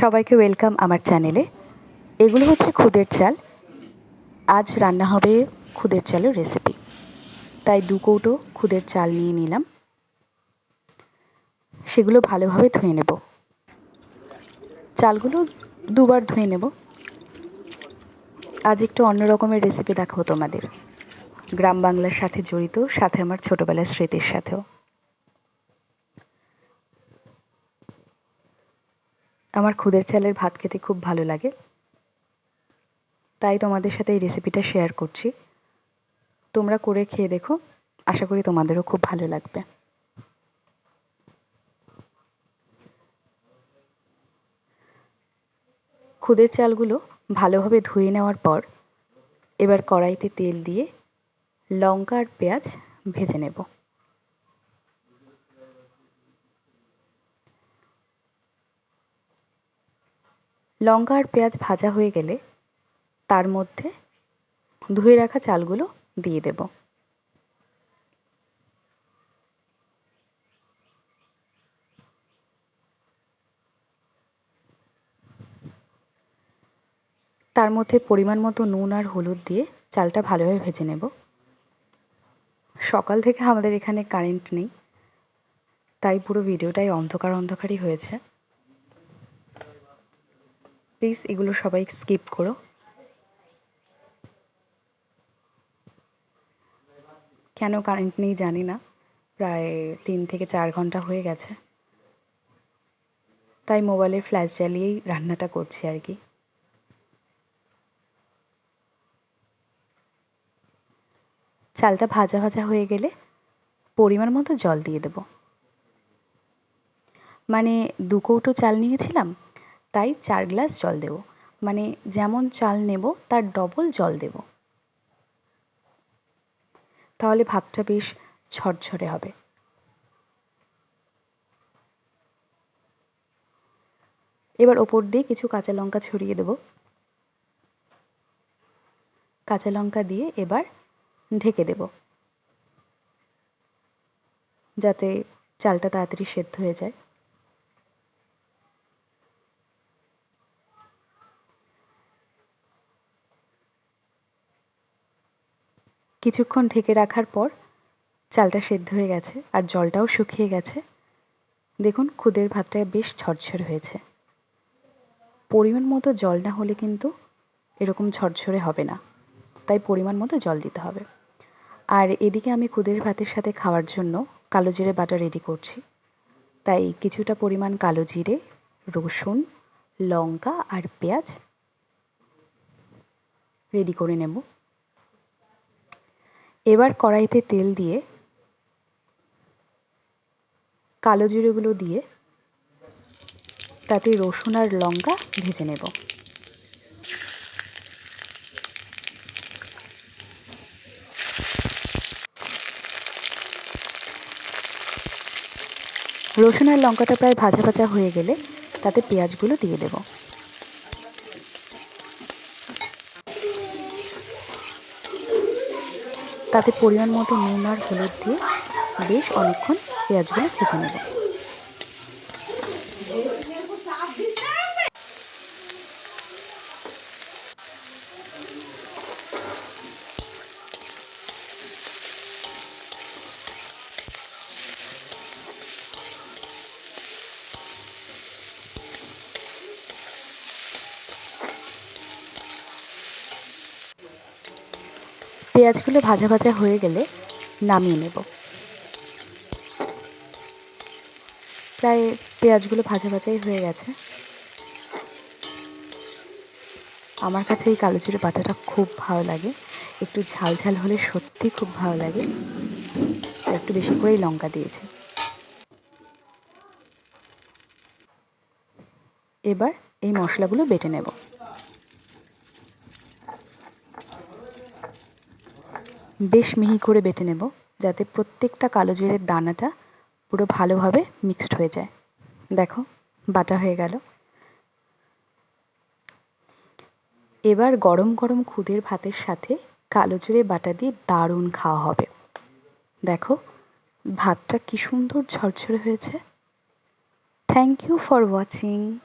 সবাইকে ওয়েলকাম আমার চ্যানেলে এগুলো হচ্ছে খুদের চাল। আজ রান্না হবে খুদের চালের রেসিপি তাই দু কৌটো খুদের চাল নিয়ে নিলাম। সেগুলো ভালোভাবে ধুয়ে নেব। চালগুলো দুবার ধুয়ে নেব। আজ একটু অন্য রকমের রেসিপি দেখাবো তোমাদের। গ্রাম বাংলার সাথে জড়িত, সাথে আমার ছোটোবেলার স্মৃতির সাথেও। আমার খুদের চালের ভাত খেতে খুব ভালো লাগে। তাই তোমাদের সাথে এই রেসিপিটা শেয়ার করছি। তোমরা করে খেয়ে দেখো। আশা করি তোমাদেরও খুব ভালো লাগবে। খুদের চালগুলো ভালোভাবে ধুয়ে নেওয়ার পর এবার কড়াইতে তেল দিয়ে লঙ্কা আর পেঁয়াজ ভেজে নেব। লঙ্কা আর পেঁয়াজ ভাজা হয়ে গেলে তার মধ্যে ধুয়ে রাখা চালগুলো দিয়ে দেব। তার মধ্যে পরিমাণ মতো নুন আর হলুদ দিয়ে চালটা ভালোভাবে ভেজে নেব। সকাল থেকে আমাদের এখানে কারেন্ট নেই, তাই পুরো ভিডিওটাই অন্ধকার অন্ধকারই হয়েছে। প্লিজ এগুলো সবাই স্কিপ করো। কেন কারেন্ট নেই জানি না। প্রায় তিন থেকে চার ঘণ্টা হয়ে গেছে। তাই মোবাইলের ফ্ল্যাশ জ্বালিয়েই রান্নাটা করছি আর কি। চালটা ভাজা ভাজা হয়ে গেলে পরিমাণ মতো জল দিয়ে দেব। মানে দু কৌটো চাল নিয়েছিলাম তাই চার গ্লাস জল দেব। মানে যেমন চাল নেব, তার ডবল জল দেব। তাহলে ভাতটা বেশ ঝরঝরে হবে। এবার ওপর দিয়ে কিছু কাঁচা লঙ্কা ছড়িয়ে দেব। কাঁচা লঙ্কা দিয়ে এবার ঢেকে দেব। যাতে চালটা তাড়াতাড়ি সেদ্ধ হয়ে যায়। কিছুক্ষণ ঢেকে রাখার পর চালটা সেদ্ধ হয়ে গেছে আর জলটাও শুকিয়ে গেছে। দেখুন, খুদের ভাতটা বেশ ঝরঝর হয়েছে। পরিমাণ মতো জল না হলে কিন্তু এরকম ঝরঝরে হবে না। তাই পরিমাণ মতো জল দিতে হবে। আর এদিকে আমি খুদের ভাতের সাথে খাওয়ার জন্য কালো জিরে বাটা রেডি করছি। তাই কিছুটা পরিমাণ কালো জিরে, রসুন, লঙ্কা আর পেঁয়াজ রেডি করে নেব। এবার কড়াইতে তেল দিয়ে, কালো জিরেগুলো দিয়ে তাতে রসুন আর লঙ্কা ভেজে নেব। রসুন আর লঙ্কাটা প্রায় ভাজা ভাজা হয়ে গেলে তাতে পেঁয়াজগুলো দিয়ে দেব। তাতে পরিমাণ মতো নুন আর হলুদ দিয়ে বেশ অনেকক্ষণ পেঁয়াজগুলো ভেজে নেব। পেঁয়াজগুলো ভাজা ভাজা হয়ে গেলে নামিয়ে নেব। প্রায় পেঁয়াজগুলো ভাজা ভাজাই হয়ে গেছে। আমার কাছে এই কালো বাটাটা খুব ভালো লাগে। একটু ঝাল ঝাল হলে সত্যি খুব ভালো লাগে। একটু বেশি করেই লঙ্কা দিয়েছি। এবার এই মশলাগুলো বেটে নেব। বেশ মিহি করে বেটে নেব যাতে প্রত্যেকটা কালো জিরের দানাটা পুরো ভালোভাবে মিক্সড হয়ে যায়। দেখো, বাটা হয়ে গেল। এবার গরম গরম খুদের ভাতের সাথে কালো জিরে বাটা দিয়ে দারুণ খাওয়া হবে। দেখো, ভাতটা কি সুন্দর ঝরঝরে হয়েছে। Thank you for watching